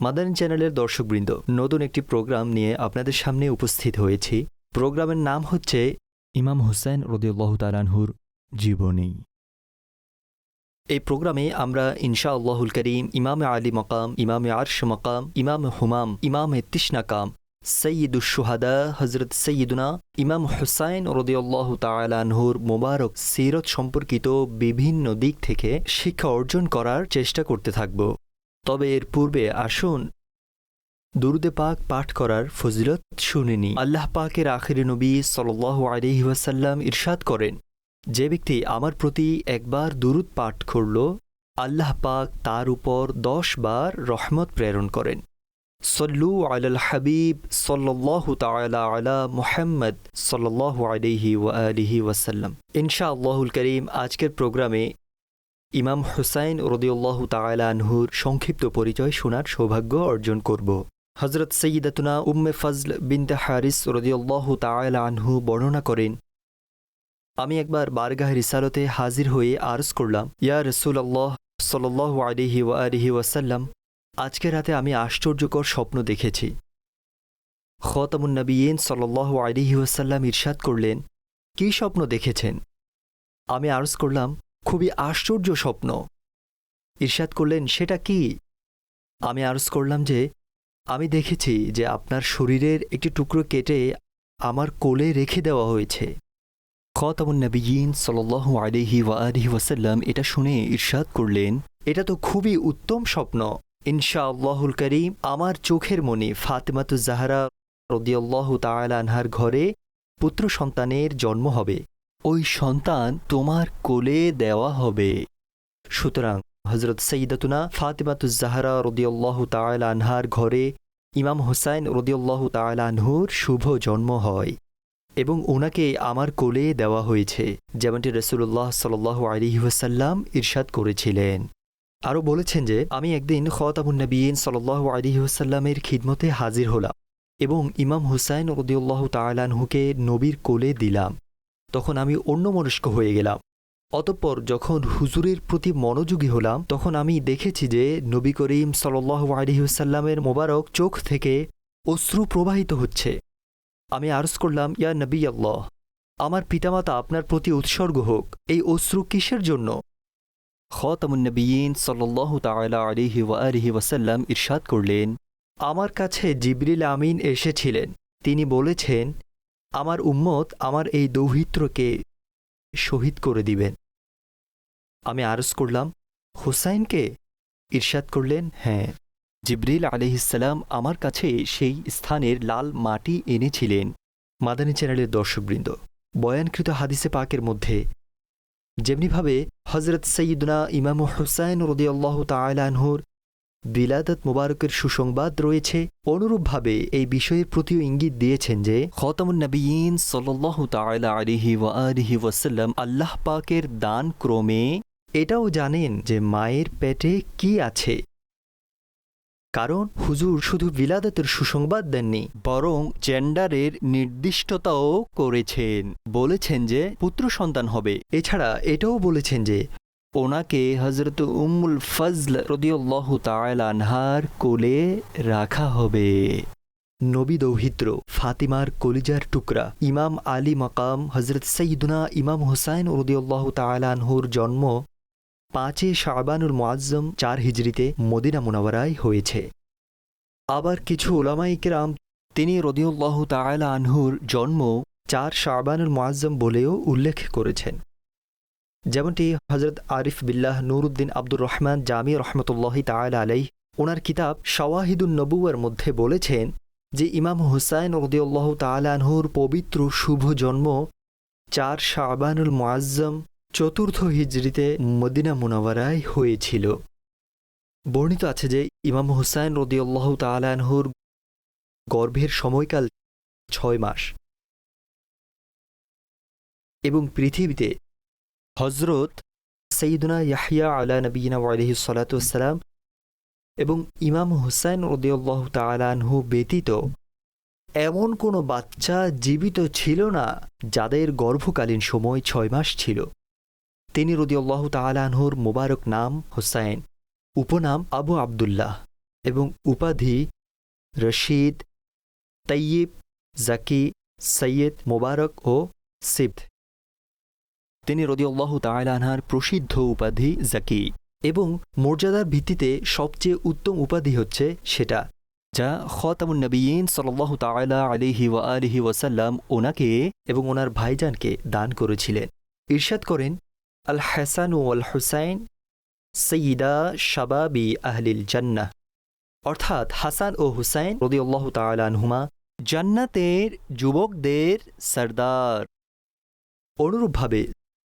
মাদানী চ্যানেলের দর্শকবৃন্দ, নতুন একটি প্রোগ্রাম নিয়ে আপনাদের সামনে উপস্থিত হয়েছি। প্রোগ্রামের নাম হচ্ছে ইমাম হুসেন রদিউল্লাহ তালানহুর জীবনী। এই প্রোগ্রামে আমরা ইনশা আল্লাহুল করিম, ইমামে আলী মকাম, ইমামে আরশ মকাম, ইমাম হুমাম, ইমাম তিসনাকাম সৈয়দুসুহাদা হজরত সৈয়দুনা, ইমাম হুসাইন রদিউল্লাহ তালানহুর মোবারক সিরত সম্পর্কিত বিভিন্ন দিক থেকে শিক্ষা অর্জন করার চেষ্টা করতে থাকব। তবে এর পূর্বে আসুন। দুরুদে পাক পাঠ করার ফজিলত শুনিনি। আল্লাহ পাকের আখির নবী সাল্লাহ আলহি ওয়াসাল্লাম ইরশাদ করেন, যে ব্যক্তি আমার প্রতি একবার দুরুদ পাঠ করল, আল্লাহ পাক তার উপর দশ বার রহমত প্রেরণ করেন। সল্লু আলাল হাবিব সল্লাহ তালা আলা মুহাম্মদ সল্লাহ আলিহি ওয়া আলিহি ওয়াসাল্লাম। ইনশা আল্লাহুল করিম, আজকের প্রোগ্রামে ইমাম হুসাইন রদিউল্লাহ তালা আনহুর সংক্ষিপ্ত পরিচয় শোনার সৌভাগ্য অর্জন করব। হজরত সঈদাতুনা উম্মে ফজল বিনতে হারিস রদিউল্লাহ আনহু বর্ণনা করেন, আমি একবার বারগাহ রিসালতে হাজির হয়ে আরজ করলাম, ইয়া রসুল আল্লাহ সাল্লাহ আলিহি আলিহি ওয়াসাল্লাম, আজকে রাতে আমি আশ্চর্যকর স্বপ্ন দেখেছি। খতামুন্নবীন সাল্লাহ আলিহি ওয়াসাল্লাম ইরশাদ করলেন, কী স্বপ্ন দেখেছেন? আমি আরজ করলাম খুবই আশ্চর্য স্বপ্ন। ঈর্ষাদ করলেন, সেটা কি? আমি আরজ করলাম যে, আমি দেখেছি যে আপনার শরীরের একটি টুকরো কেটে আমার কোলে রেখে দেওয়া হয়েছে। খতামুন নবীন সাল্লাহ আলিহি ওয়া আলিহি ওয়াসাল্লাম এটা শুনে ঈর্ষাদ করলেন, এটা তো খুবই উত্তম স্বপ্ন। ইনশা আল্লাহুল করিম, আমার চোখের মনে ফাতেমাতুজ জাহারা রদিয়াল্লাহ তাআলা আনহার ঘরে পুত্র সন্তানের জন্ম হবে। ওই সন্তান তোমার কোলে দেওয়া হবে। সুতরাং হজরত সঈদাতুনা ফাতেমাতুজ জাহারা রদিয়াল্লাহ তাআলা আনহার ঘরে ইমাম হুসাইন রদিয়াল্লাহ তাআলা আনহুর শুভ জন্ম হয় এবং ওনাকে আমার কোলে দেওয়া হয়েছে, যেমনটি রসুল্লাহ সাল্লাহ আলিহাসাল্লাম ইরশাদ করেছিলেন। আরও বলেছেন যে, আমি একদিন খতাবুন্নবীন সাল্লাহ আলিহাসাল্লামের খিদমতে হাজির হলাম এবং ইমাম হুসাইন রদিউল্লাহ তালানহুকে নবীর কোলে দিলাম। তখন আমি অন্যমনস্ক হয়ে গেলাম। অতঃপর যখন হুজুরের প্রতি মনোযোগী হলাম, তখন আমি দেখেছি যে নবী করিম সাল্লাহ আলিহাসাল্লামের মোবারক চোখ থেকে অশ্রু প্রবাহিত হচ্ছে। আমি আরজ করলাম, ইয়া নবী আল্লাহ আমার পিতামাতা আপনার প্রতি উৎসর্গ হোক, এই অশ্রু কিসের জন্য? খতামুন্নবীন সাল্লাহ তালা আলিহি ওয়া আলিহি ওয়াসাল্লাম ইরশাদ করলেন, আমার কাছে জিবরিল আমিন এসেছিলেন। তিনি বলেছেন আমার উম্মত আমার এই দৌহিত্রকে শহীদ করে দিবেন। আমি আরজ করলাম, হুসাইনকে ইরশাদ করলেন হ্যাঁ। জিব্রিল আলহিসাল্লাম আমার কাছে সেই স্থানের লাল মাটি এনেছিলেন। মাদানী চ্যানেলের দর্শকবৃন্দ, বয়ানকৃত হাদিসে পাকের মধ্যে, যেমনিভাবে হজরত সঈদনা ইমাম হুসাইন রদিয়াল্লাহ তালানহুর বিলাদত মুবারকের সুসংবাদ রয়েছে। অনুরূপভাবে এই বিষয়ের প্রতিও ইঙ্গিত দিয়েছেন যে, খতামুন নবীন সাল্লাহ তালা আলিহি ওয়া আলিহি ওয়াসাল্লাম আল্লাহ পাকের দান ক্রমে এটাও জানেন যে মায়ের পেটে কি আছে। কারণ হুজুর শুধু বিলাদতের সুসংবাদ দেননি, বরং জেন্ডারের নির্দিষ্টতাও করেছেন। বলেছেন যে, পুত্র সন্তান হবে। এছাড়া এটাও বলেছেন যে ওনাকে হজরত উম্মুল ফজল রদিউল্লাহ আনহার কোলে রাখা হবে। নবী দৌহিত্র, ফাতিমার কলিজার টুকরা, ইমাম আলী মকাম হজরত সঈদুনা ইমাম হুসাইন রদিউল্লাহ তালানহুর জন্ম পাঁচে শাবানুল মোয়াজ্জম চার হিজড়িতে মদিনা মুনাওয়ারায় হয়েছে। আবার কিছু ওলামাইকেরাম তিনি রদিউল্লাহ তায়লা আনহুর জন্ম চার শাবানুল মোয়াজ্জম বলেও উল্লেখ করেছেন। যেমনটি হজরত আরিফ বিল্লাহ নুরুদ্দিন আব্দুর রহমান জামি রহমতুল্লাহি তায়লা আলাই ওনার কিতাব শাওয়াহিদুল নবুয়ার মধ্যে বলেছেন যে ইমাম হুসাইন রদিউল্লাহ তালানহুর পবিত্র শুভ জন্ম চার শাবানুল মোয়াজ্জম চতুর্থ হিজড়িতে মদিনা মুনাওয়ারায় হয়েছিল। বর্ণিত আছে যে ইমাম হুসাইন রদিউল্লাহ তালানহুর গর্ভের সময়কাল ছয় মাস। এবং পৃথিবীতে হজরত সঈদুনা ইয়াহিয়া আলা নবীনা আলহি সালাতাম এবং ইমাম হুসাইন রদিউল্লাহ তালানহু ব্যতীত এমন কোনো বাচ্চা জীবিত ছিল না যাদের গর্ভকালীন সময় ছয় মাস ছিল। তিনি রদিউল্লাহ তালানহুর মোবারক নাম হুসাইন, উপনাম আবু আবদুল্লাহ এবং উপাধি রশিদ তৈয়ব জাকি, সৈয়দ মোবারক ও সিবদ। তিনি রদিউল্লাহ তালানহার প্রসিদ্ধ উপাধি জাকি এবং মর্যাদার ভিত্তিতে সবচেয়ে উত্তম উপাধি হচ্ছে সেটা, যা খতামুন নবীন সাল্লাহ তালা আলিহি ওয়া আলিহি ওয়াসাল্লাম ওনাকে এবং ওনার ভাইজানকে দান করেছিলেন। ইরশাদ করেন, আল হাসান ও আল হুসাইন সঈদা শাবাবি আহলিল জান্নাহ। অর্থাৎ হাসান ও হুসাইন রদিউল্লাহ তালানহুমা জান্নাতের যুবকদের সর্দার। অনুরূপভাবে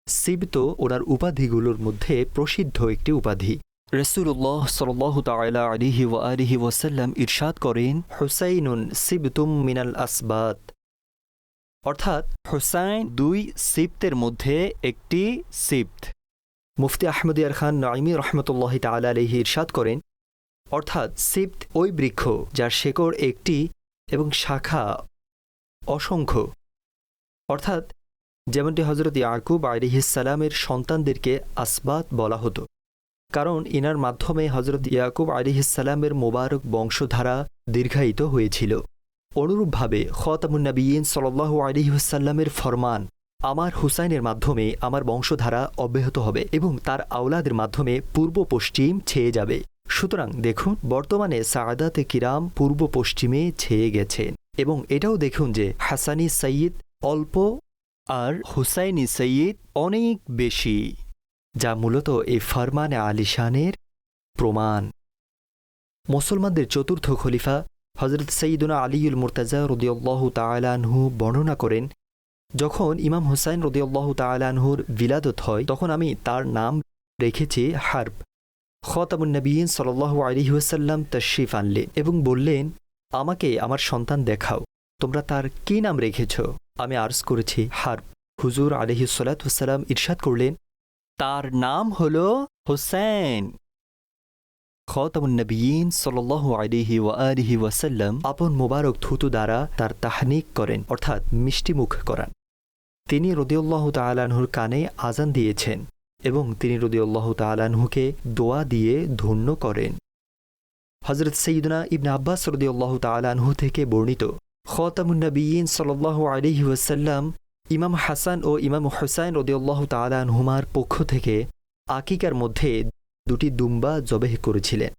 সিবত ওনার উপাধিগুলোর মধ্যে প্রসিদ্ধ একটি উপাধি। রসুল্লাহ সাল্লাহ তালা আলিহি ওয়া আলিহি ওয়াসাল্লাম ইরশাদ করেন, হুসাইনুন সিবতুম মিনাল আসবাত। অর্থাৎ হুসাইন দুই সিপ্তের মধ্যে একটি সিপ্ত মুফতি আহমদিয়ার খান নাইমি রহমতুল্লাহ তালা আলহি ইরশাদ করেন, অর্থাৎ সিপ্ত ওই বৃক্ষ যার শেকড় একটি এবং শাখা অসংখ্য। অর্থাৎ যেমনটি হজরত ইয়াকুব আলিহিসালামের সন্তানদেরকে আসবাত বলা হতো। কারণ ইনার মাধ্যমে হজরত ইয়াকুব আলিহিসালামের মোবারক বংশধারা দীর্ঘায়িত হয়েছিল। অনুরূপভাবে খতামুন্নবীন সাল্লাহ আলিহাসাল্লামের ফরমান আমার হুসাইনের মাধ্যমে আমার বংশধারা অব্যাহত হবে এবং তার আওলাদের মাধ্যমে পূর্ব পশ্চিম ছেয়ে যাবে। সুতরাং দেখুন, বর্তমানে সাদাতে কিরাম পূর্ব পশ্চিমে ছেয়ে গেছেন এবং এটাও দেখুন যে হাসানি সঈদ অল্প আর হুসাইনি সঈদ অনেক বেশি, যা মূলত এই ফরমানে আলিশানের প্রমাণ। মুসলমানদের চতুর্থ খলিফা হজরত সঈদুনা আলিউল মুরতাজা রদিউল্লাহ তালানহু বর্ণনা করেন, যখন ইমাম হুসাইন রদিউল্লাহ তালানহুর বিলাদত হয়, তখন আমি তার নাম রেখেছি হার্ব। খতামুন্নবীন সাল্লাহ আলিহাসাল্লাম তশরিফ আনলেন এবং বললেন, আমাকে আমার সন্তান দেখাও, তোমরা তার কি নাম রেখেছ? আমি আর্জ করেছি। হার্ব হুজুর আলিহিসাল্লাম ইরশাদ করলেন, তার নাম হল হোসেন। খতামুন্নবীন সাল্লাহ আলিহি ওয়া আলিহি ওয়াসাল্লাম আপন মোবারক থুতু দ্বারা তার তাহনিক করেন, অর্থাৎ মিষ্টিমুখ করান। তিনি রদিউল্লাহ তালানহুর কানে আজান দিয়েছেন এবং তিনি রদিউল্লাহ তালানহুকে দোয়া দিয়ে ধন্য করেন। হজরত সঈদনা ইবন আব্বাস রদিউল্লাহ তালানহু থেকে বর্ণিত খতামুন্নবীন সাল্লাহ আলিহি ওয়াসাল্লাম ইমাম হাসান ও ইমাম হুসাইন রদিউল্লাহ তালানহুমার পক্ষ থেকে আকিকার মধ্যে দুটি দুম্বা জবেহ করেছিলেন।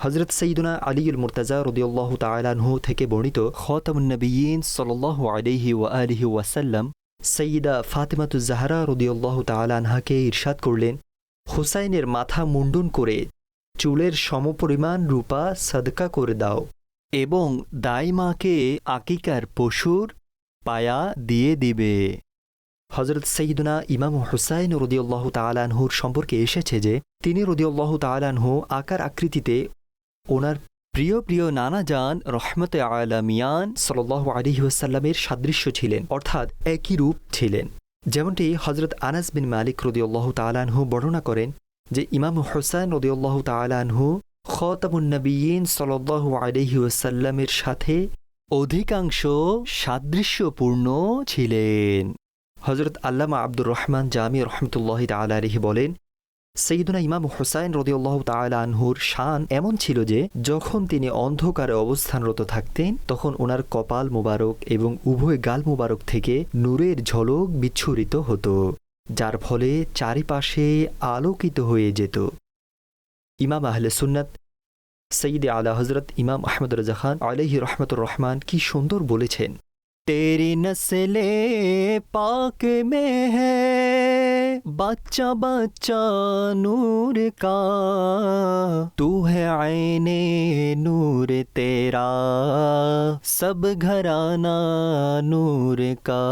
হজরত সঈদুনা আলিউল মুরতাজা রদিউল্লাহ তালানহু থেকে বর্ণিত খতামুন্নবীন সাল্লাহ আলিহি ওয়া আলিহি ওয়াসাল্লাম সঈদা ফাতেমাতুজাহারা রদিউল্লাহ তালানহাকে ইরশাদ করলেন, হুসাইনের মাথা মুন্ডন করে চুলের সমপরিমাণ রূপা সদকা করে দাও। এবং দাইমাকে আকিকার পশুর পায়া দিয়ে দিবে। হজরত সঈদুনা ইমাম হুসাইন রদিউল্লাহ তালানহুর সম্পর্কে এসেছে যে, তিনি রদিউল্লাহ তালানহু আকার আকৃতিতে ওনার প্রিয় প্রিয় নানা যান রহমতে আলামিয়ান সাল্লাহ আলিহাসাল্লামের সাদৃশ্য ছিলেন, অর্থাৎ একই রূপ ছিলেন। যেমনটি হজরত আনাস বিন মালিক রদিউল্লাহ তালানহু বর্ণনা করেন যে, ইমাম হুসাইন রদিউল্লাহ তালানহু খতামুন্নবীন সাল্লাহ আলিহাসাল্লামের সাথে অধিকাংশ সাদৃশ্যপূর্ণ ছিলেন। হজরত আল্লামা আব্দুর রহমান জামি রহমতুল্লাহ তালাহি বলেন সঈদুনা ইমাম হুসাইন রদিউল্লাহ তালানহুর শান এমন ছিল যে, যখন তিনি অন্ধকারে অবস্থানরত থাকতেন, তখন ওনার কপাল মোবারক এবং উভয় গাল মোবারক থেকে নূরের ঝলক বিচ্ছুরিত হতো, যার ফলে চারিপাশে আলোকিত হয়ে যেত। ইমাম আহলে সুন্নাত সঈদে আলা হজরত ইমাম আহমদ রাজা খান আলহি রহমতুর রহমান কি সুন্দর বলেছেন, তেরি নসলে পাক মে বাচ্চা বাচ্চা নূর কা, তু আইনে নূর তেরা, সব ঘরানা নূর কা।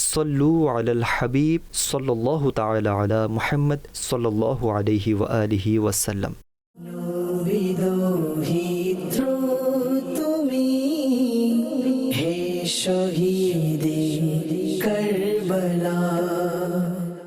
صلوا على الحبيب صلى الله تعالى على محمد صلى الله عليه وآله وسلم.